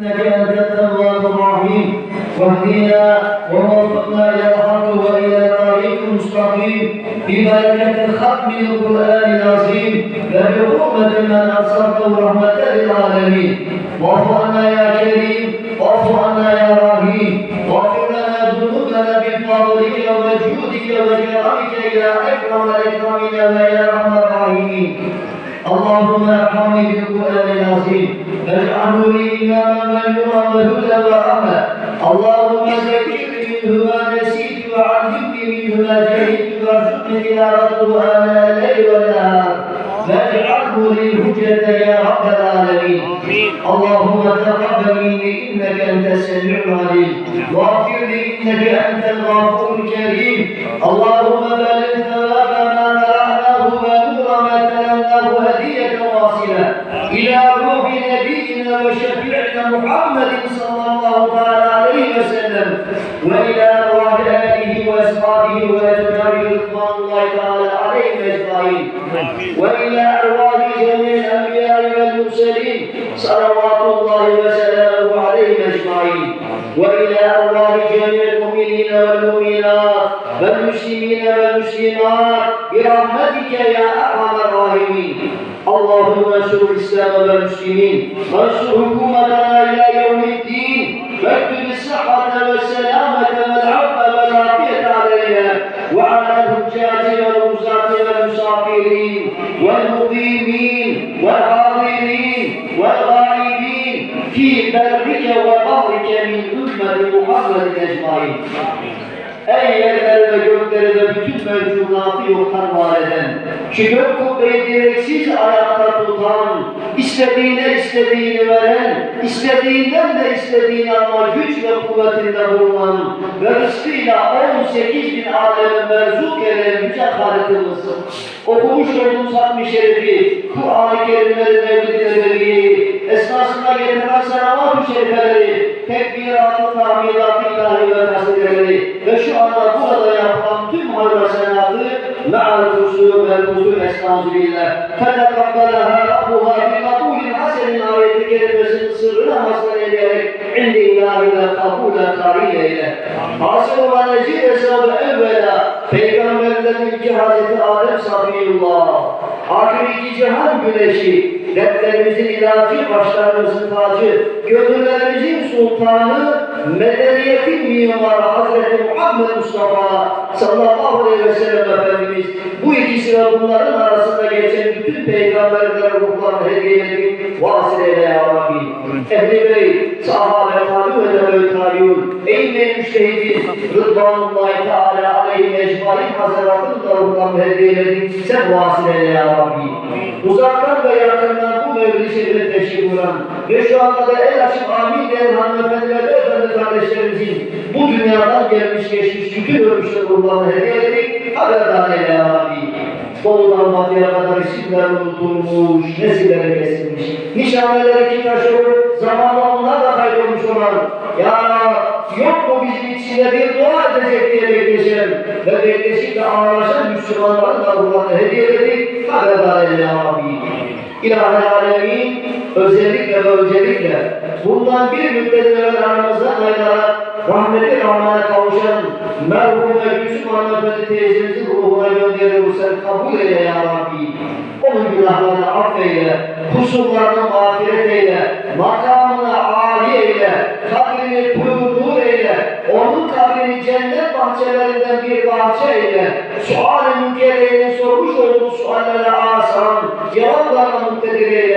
إنك أنت التواب الرحيم. واهدنا ووفقنا إلى الحق وإلى طريق مستقيم. ببركة ختم القرآن العظيم. وبحرمة من أرسلته رحمة للعالمين. واعف عنا يا كريم. واعف عنا يا رحيم. واغفر لنا ذنوبنا بفضلك وجودك وكرمك يا أكرم الأكرمين ويا أرحم الراحمين. اللهم ارحمني بالقرآن العظيم. واجعله لي إماما ونورا وهدى ورحمه اللهم ذكرني منه ما نسيت وعلمني منه ما جهلت وارزقني تلاوته اناء الليل والنهار. واجعله لي حجه يا رب العالمين. اللهم تقبل مني إنك أنت السميع العليم. واغفر لي إنك أنت الغفور الكريم. اللهم بلغ ثواب وشفيعنا محمد صلى الله تعالى عليه وسلم وإلى ارواح آله وأصحابه واتباعه رضوان الله تعالى عليهم أجمعين. وإلى أرواح جميع الأنبياء والمرسلين صلوات الله وسلامه عليهم أجمعين. وإلى أرواح جميع المؤمنين والمؤمنات والمسلمين والمسلمات برحمتك يا أرحم الراحمين. اللهم انصر الإسلام والمسلمين وانصر حكومتنا إلى يوم الدين واكتب الصحة والسلامة والعفو والعافية علينا وعلى الحجاج والوزاة والمسافرين والمقيمين والحاضرين والغائبين في برك وبحرك من أمة محمد أجمعين. Ey yerler ve göklerde bütün mevcudatı yoktan var eden, şu gök kubbeyi direksiz ayakta tutan, istediğine istediğini veren, istediğinden de istediğini alma güç ve kuvvetinde bulunan ve rızkıyla 18 bin aleme merzuk eden yüce Halikimiz, okumuş olduğumuz hatmi şerifi, Kur'an-ı Kerimleri mevlid nebevi, esnasında getirilen salavat-ı şerifeleri, tekbirat-ı tahmidat-ı ilahi ve kasideleri ve şu anda burada yapılan tüm hayır ve senatı ma'al kusur ve kusur estağfirullah. Fetekabbelaha Rabbuha bi kabulin hasenin ayeti kelimesinin sırrına mazhar ederek indi ilahine kabule karin eyle. Hasıl ve necir hesabı evvela Peygamberlerin iki Hazreti Adem Safiyullah. Ahir iki cihan güneşi, dertlerimizin ilacı, başlarımızın tacı, gönüllerimizin sultanı, medeniyetin mimarı Hazreti Muhammed Mustafa sallallahu aleyhi ve sellem Efendimiz bu ikisi ve bunların arasında geçen bütün peygamberlere ruhlarını hediye edip vasıl eyle ya Rabbi. Ehli beyt, sahabe, tabi ve tebe tabiun, eyyme müştehidin, rıdvanullahi teala aleyhi ecmain hazaratın da ruhlarını hediye edip sen vasıl eyle ya Rabbi. Uzaktan ve yakından bu şerifine teşrif buyuran ve şu anda da el açıp amin diyen hanımefendi ve kardeşlerimizin bu dünyadan gelmiş geçmiş bütün ölmüşler ruhlarını hediye edip haberdar eyle ya Rabbi. Doğudan batıya kadar isimler unutulmuş, nesilleri kesilmiş. Nişaneleri kim taşıyor, zamanla onlar da kaybolmuş olan. Ya yok mu bizim içinde bir dua edecek diye bekleşen ve bekleşip de ağlaşan Müslümanların da ruhlarını hediye edip haberdar eyle Rabbi. İlahi alemin özellikle ve öncelikle bundan bir müddet evvel aramızdan ayrılarak rahmeti rahmana kavuşan merhume Yusuf Hanımefendi teyzemizin ruhuna gönderiyor sen kabul eyle ya Rabbi. Onun günahlarını affeyle, kusurlarını mağfiret eyle, makamını âli eyle, kabrini pürnur eyle, onun kabrini cennet bahçelerinden bir bahçe eyle, sual-i sormuş olduğu suallere asan, cevaplarla muktedir eyle,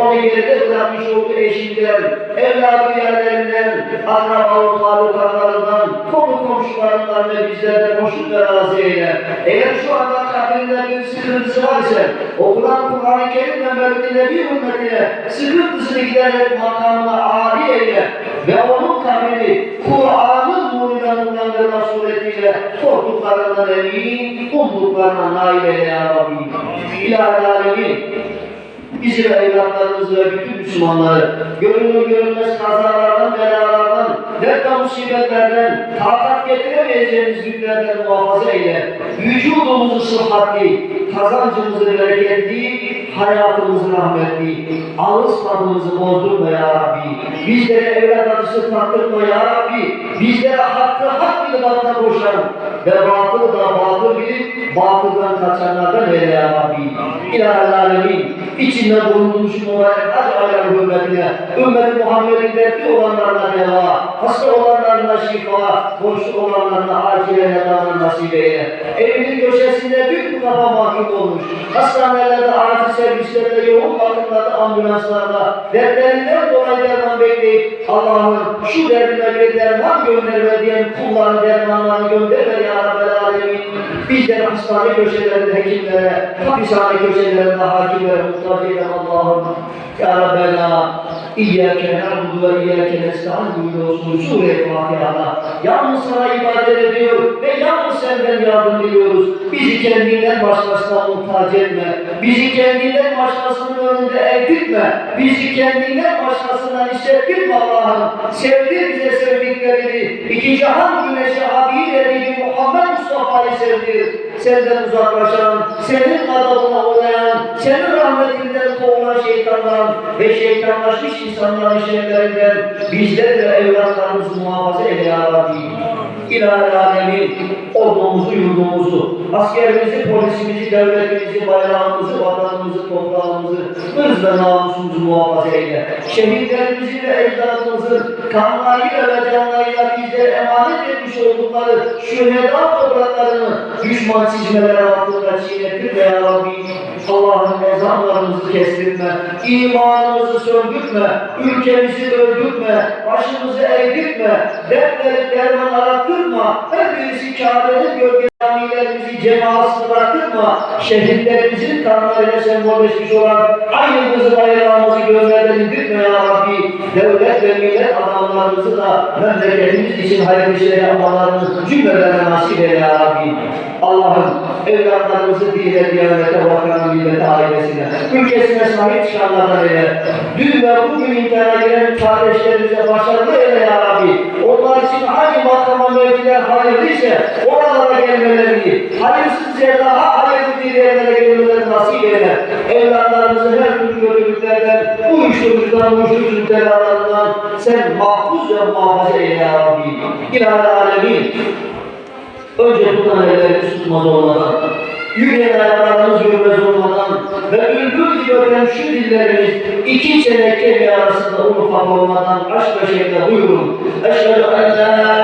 onu geride bırakmış olduğu eşinden, evladı yerlerinden, akraba-ı talukarlarından, konu komşularından ve bizlerden hoşnut ve razı eyle. Eğer şu anda kabrinde bir sıkıntısı var ise, okulan Kur'an-ı Kerim ve Mevlid-i Nebi ümmetine sıkıntısını giderek makamına âli eyle ve onun kabrini Kur'an'ın nuruyla nurlandırma suretiyle korktuklarından emin, umduklarına nail eyle ya Rabbi. İlahi alemin, bizi ve evlatlarımızı ve bütün Müslümanları görünür görünmez kazalardan, belalardan, dert ve musibetlerden, takat getiremeyeceğimiz yüklerden muhafaza eyle. Vücudumuzu sıhhatli, kazancımızı bereketli, hayatımızı rahmetli, ağız tadımızı bozdurma ya Rabbi. Bizlere evlat acısı tattırma ya Rabbi. Bizlere hakkı hak bilip hakkına koşan ve batılı da batıl bilip batıldan kaçanlardan eyle ya Rabbi. İlahi alemin içinde bulunduğumuz şu mübarek hac ayları hürmetine, ümmeti Muhammed'in dertli olanlarına deva, hasta olanlarına şifa, borçlu olanlarına acile yatağına nasip eyle. Evinin köşesinde büyük bir kafa mahkum olmuş. Hastanelerde, acil servislerde, yoğun bakımlarda, ambulanslarda, dertlerinden dolayı derman bekleyip Allah'ım şu derdime bir derman gönderme diyen kulların dermanlarını gönderme ya Rabbel Alemin. Bizleri hastane köşelerinde hekimlere, hapishane köşelerinde hakimlere muhtaç eyle Allah'ım. Ya Rabbel Alemin. İyyâke na'budu ve iyyâke nesta'in buyuruyorsun Sure-i Fatiha'da. Yalnız sana ibadet ediyor ve yalnız senden yardım diliyoruz. Bizi kendinden başkasına muhtaç etme. Bizi kendinden başkasının önünde eğdirtme. Bizi kendinden başkasından hissettirme Allah'ım. Sevdir bize sevdiklerini. İki cihan güneşi Habibi Mustafa'yı sevdir. Senden uzaklaşan, senin adamına uğrayan, senin rahmetinden kovulan şeytandan ve şeytanlaşmış insanların şerlerinden bizler ve evlatlarımızı muhafaza eyle ya Rabbi. İlahi alemin ordumuzu, yurdumuzu, askerimizi, polisimizi, devletimizi, bayrağımızı, vatanımızı, toprağımızı, hırz ve namusumuzu muhafaza eyle. Şehitlerimizi ve ecdadımızın kanlarıyla ve canlarıyla bizlere emanet etmiş oldukları şüheda topraklarını düşman çizmeleri altında çiğnettirme ya Rabbi. Allah'ın ezanlarımızı kestirme, imanımızı söndürme, ülkemizi öldürme, başımızı eğdirme, dertleri derman arattırma, her birisi Kabe'nin gölge camilerimizi cemaatsız bırakırma, şehitlerimizin kanlarıyla sembolleşmiş olan aynımızı bayrağımızı gözlerden indirme ya Rabbi. Devlet ve millet adamlarımızı da memleketimiz için hayırlı şeyler yapmalarını cümlelerine nasip eyle ya Rabbi. Allah'ım evlatlarımızı dine, diyanete, vatana, millete, ailesine, ülkesine sahip çıkanlardan eyle. Dün ve bugün imtihana giren kardeşlerimize başarılı eyle ya Rabbi. Onlar için hangi makama mevkiler hayırlıysa oralara gelmelerini, hayırsız yerlere, hayırlı bir yerlere gelmelerini nasip eyle. Evlatlarımızı her türlü kötülüklerden, uyuşturucudan, uyuşturucu belalarından sen mahfuz ve muhafaza eyle ya Rabbi. İlahi alemin. Önce tutan ellerimiz tutmaz olmadan, yürüyen ayaklarımız yürümez olmadan ve bülbül gibi öten şu dillerimiz iki çenek kemiği arasında un ufak olmadan aşk ve şekilde buyurun. Eşhedü en la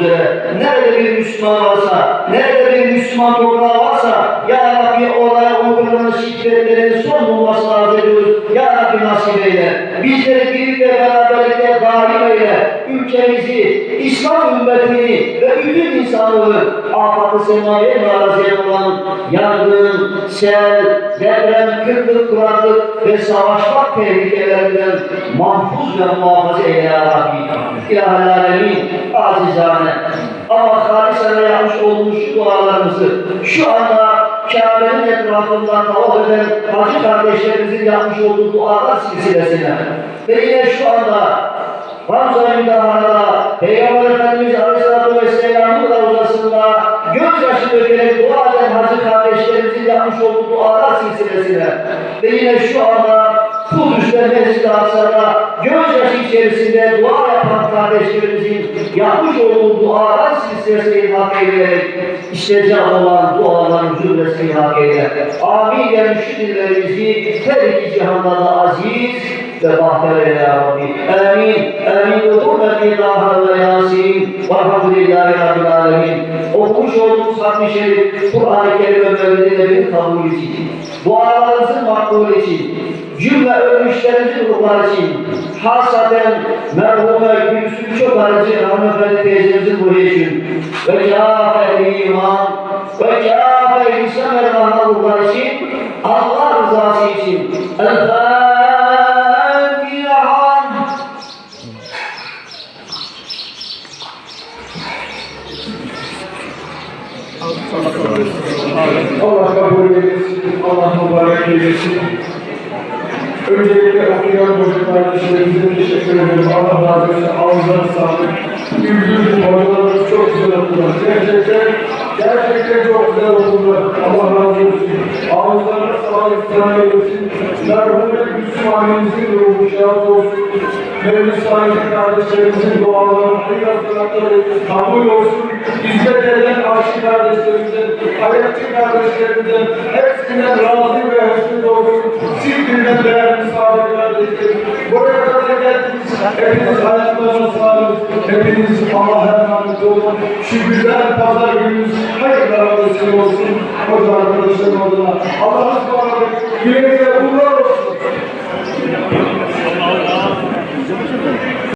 üzere nerede bir Müslüman varsa, nerede bir Müslüman toprağı varsa Ya Rabbi oraya uygulanan şiddetlerin son bulmasını arz ediyoruz. Ya Rabbi nasip eyle. Bizleri birlik ve beraberlikte daim eyle. Ülkemizi, İslam ümmetini ve bütün insanlığı afat-ı semaviye naraziye olan yangın, sel, deprem, kıtlık, kuraklık ve savaşmak tehlikelerinden mahfuz ve muhafaza eyle ya Rabbi. İlahi alemin, azizane. Ama halisane yapmış olduğumuz şu dualarımızı şu anda Kabe'nin etrafında tavaf eden hacı kardeşlerimizin yapmış olduğu dualar silsilesine ve yine şu anda Ramza-i Müdahara'da Peygamber Efendimiz Aleyhisselatü Vesselam'ın ravzasında gözyaşı dökerek dua eden hacı kardeşlerimizin yapmış olduğu dualar silsilesine ve yine şu anda Kudüs'te Mescid-i Aksa'da gözyaşı içerisinde dua yapan kardeşlerimizin yapmış olduğu dualar silsilesine ilhak eyleyerek işleyecek olan duaların cümlesini ilhak eyle. Amin diyen şu dillerimizi her iki cihanda da aziz ve ya Rabbi. Amin. Amin. Ve hurmeti Taha ve Yasin. Velhamdülillahi Rabbil Alemin. Okumuş olduğumuz Hatmi Şerif, Kur'an-ı Kerim ve Mevlidilerin kabul için, dualarınızın makbul için, cümle ölmüşlerimizin için, hasaten merhume Gülsüm çok aracı hanımefendi teyzemizin ruhu için ve kâfe iman ve kâfe insan ruhları için, Allah rızası için. Allah kabul eylesin, Allah mübarek eylesin. Öncelikle okuyan çocuklar işlerimize teşekkür ederim. Allah razı olsun, ağzına sağlık. Güldürdü, hocalarımız çok güzel okudular. Gerçekten gerçekten çok güzel okudular. Allah razı olsun. Ağızlarına sağlık. Sana eylesin. Merhumet Müslümanimizin ruhu şahit olsun. Mevlüt sahibi kardeşlerimizin duaları, hayırlı kabul olsun. Hizmet eden aşık kardeşlerimizden, ayakçı kardeşlerimizden, hepsinden razı ve hoşnut olsun. Sizlerden değerli misafir kardeşlerim. Buraya geldiniz. Hepiniz hayatlarına sağlık. Hepiniz Allah'a emanet olun. Şu güzel pazar gününüz hayırlara vesile olsun. Hoca arkadaşlarım adına. Allah'a ısmarladık. Güle kullar